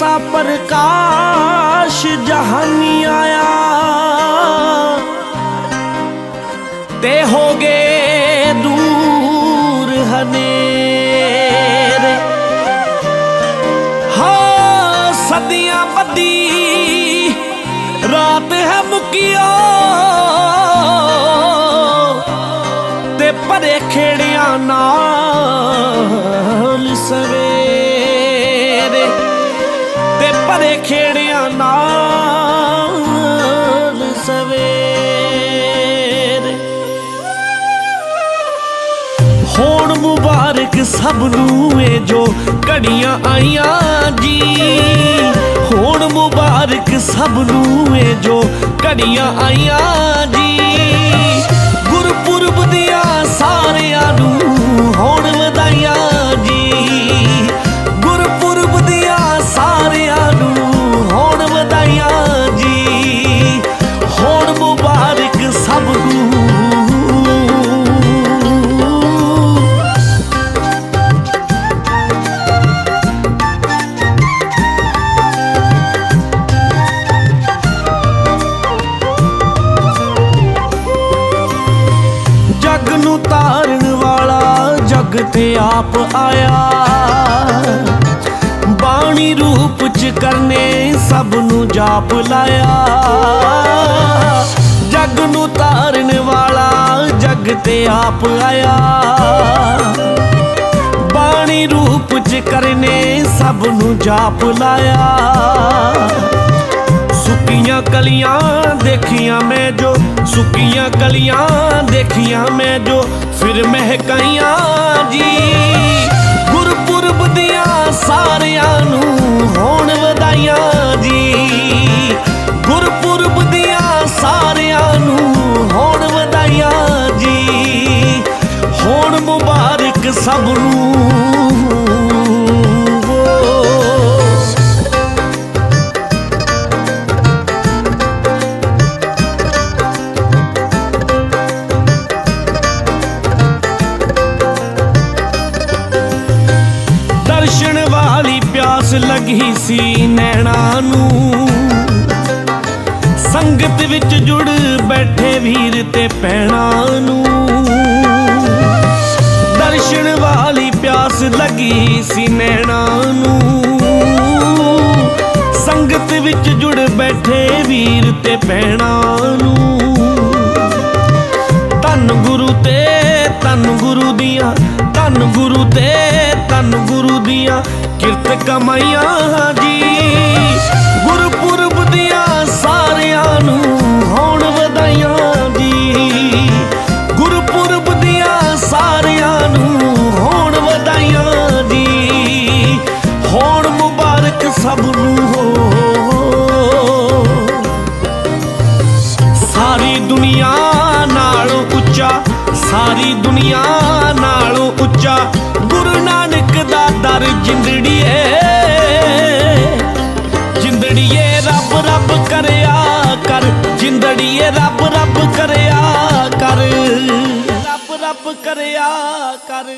ਐਸਾ ਪ੍ਰਕਾਸ਼ ਜਹਾਨੀ ਆਇਆ ਤੇ ਹੋ ਗਏ ਦੂਰ ਹਨੇਰੇ ਹਾਂ ਸਦੀਆਂ ਬੱਦੀ ਰਾਤ ਹੈ ਮੁਕੀਓ ਤੇ ਖੇੜਿਆਂ ਨਾਲ ਸਵੇਰੇ। ਹੋਣ ਮੁਬਾਰਕ ਸਭ ਨੂੰ ਇਹ ਜੋ ਘੜੀਆਂ ਆਈਆਂ ਜੀ। ਹੋਣ ਮੁਬਾਰਕ ਸਭ ਨੂੰ ਇਹ ਜੋ ਘੜੀਆਂ ਆਈਆਂ ਜੀ। ਗੁਰਪੁਰਬ ਦੀਆਂ ਸਾਰਿਆਂ ਨੂੰ ਜਗ ਤੇ ਆਪ ਆਇਆ। ਬਾਣੀ ਰੂਪ ਚ ਕਰਨੇ ਸਭ ਨੂੰ ਜਾਪ ਲਾਇਆ। ਜਗ ਨੂੰ ਤਾਰਨ ਵਾਲਾ ਜਗ ਤੇ ਆਪ ਆਇਆ। ਬਾਣੀ ਰੂਪ ਚ ਕਰਨੇ ਸਭ ਨੂੰ ਜਾਪ ਲਾਇਆ। ਸੁੱਕੀਆਂ ਕਲੀਆਂ ਦੇਖੀਆਂ ਮੈਂ ਜੋ, ਸੁੱਕੀਆਂ ਕਲੀਆਂ ਦੇਖੀਆਂ ਮੈਂ ਜੋ, ਫਿਰ ਮਹਿਕਾਈਆਂ ਜੀ। ਗੁਰਪੁਰਬ ਦੀਆਂ ਸਾਰਿਆਂ ਨੂੰ ਹੋਣ ਵਧਾਈਆਂ ਜੀ। ਗੁਰਪੁਰਬ ਦੀਆਂ ਸਾਰਿਆਂ ਨੂੰ ਹੋਣ ਵਧਾਈਆਂ ਜੀ। ਹੋਣ ਮੁਬਾਰਕ ਸਭ ਨੂੰ ਪਿਆਸ ਲੱਗੀ ਸੀ ਨੈਣਾ ਨੂੰ। ਸੰਗਤ ਵਿੱਚ ਜੁੜ ਬੈਠੇ ਵੀਰ ਤੇ ਪੈਣਾ ਨੂੰ। ਦਰਸ਼ਨ ਵਾਲੀ ਪਿਆਸ ਲੱਗੀ ਸੀ ਨੈਣਾ ਨੂੰ। ਸੰਗਤ ਵਿੱਚ ਜੁੜ ਬੈਠੇ ਵੀਰ ਤੇ ਪੈਣਾ ਨੂੰ। ਧੰਨ ਗੁਰੂ ਤੇ ਧੰਨ ਗੁਰੂ ਦੀਆਂ, ਧੰਨ ਗੁਰੂ ਤੇ ਧੰਨ ਗੁਰੂ ਦੀਆਂ। ਕਿਰਤ ਕਮਾਈਆਂ ਜੀ ਗੁਰਪੁਰਬ ਦੀਆਂ ਸਾਰਿਆਂ ਨੂੰ ਹੋਣ ਵਧਾਈਆਂ ਜੀ ਗੁਰਪੁਰਬ ਦੀਆਂ ਸਾਰਿਆਂ ਨੂੰ ਹੋਣ ਵਧਾਈਆਂ ਜੀ ਹੋਣ ਮੁਬਾਰਕ ਸਭ ਨੂੰ ਹੋ। ਸਾਰੀ ਦੁਨੀਆ ਨਾਲੋਂ ਉੱਚਾ, ਸਾਰੀ ਦੁਨੀਆ ਨਾਲੋਂ ਉੱਚਾ, ਗੁਰੂ ਨਾਨਕ ਜਿੰਦੜੀਏ ਜਿੰਦੜੀਏ ਰੱਬ ਰੱਬ ਕਰਿਆ ਕਰ, ਜਿੰਦੜੀਏ ਰੱਬ ਰੱਬ ਕਰਿਆ ਕਰ, ਰੱਬ ਰੱਬ ਕਰਿਆ ਕਰ।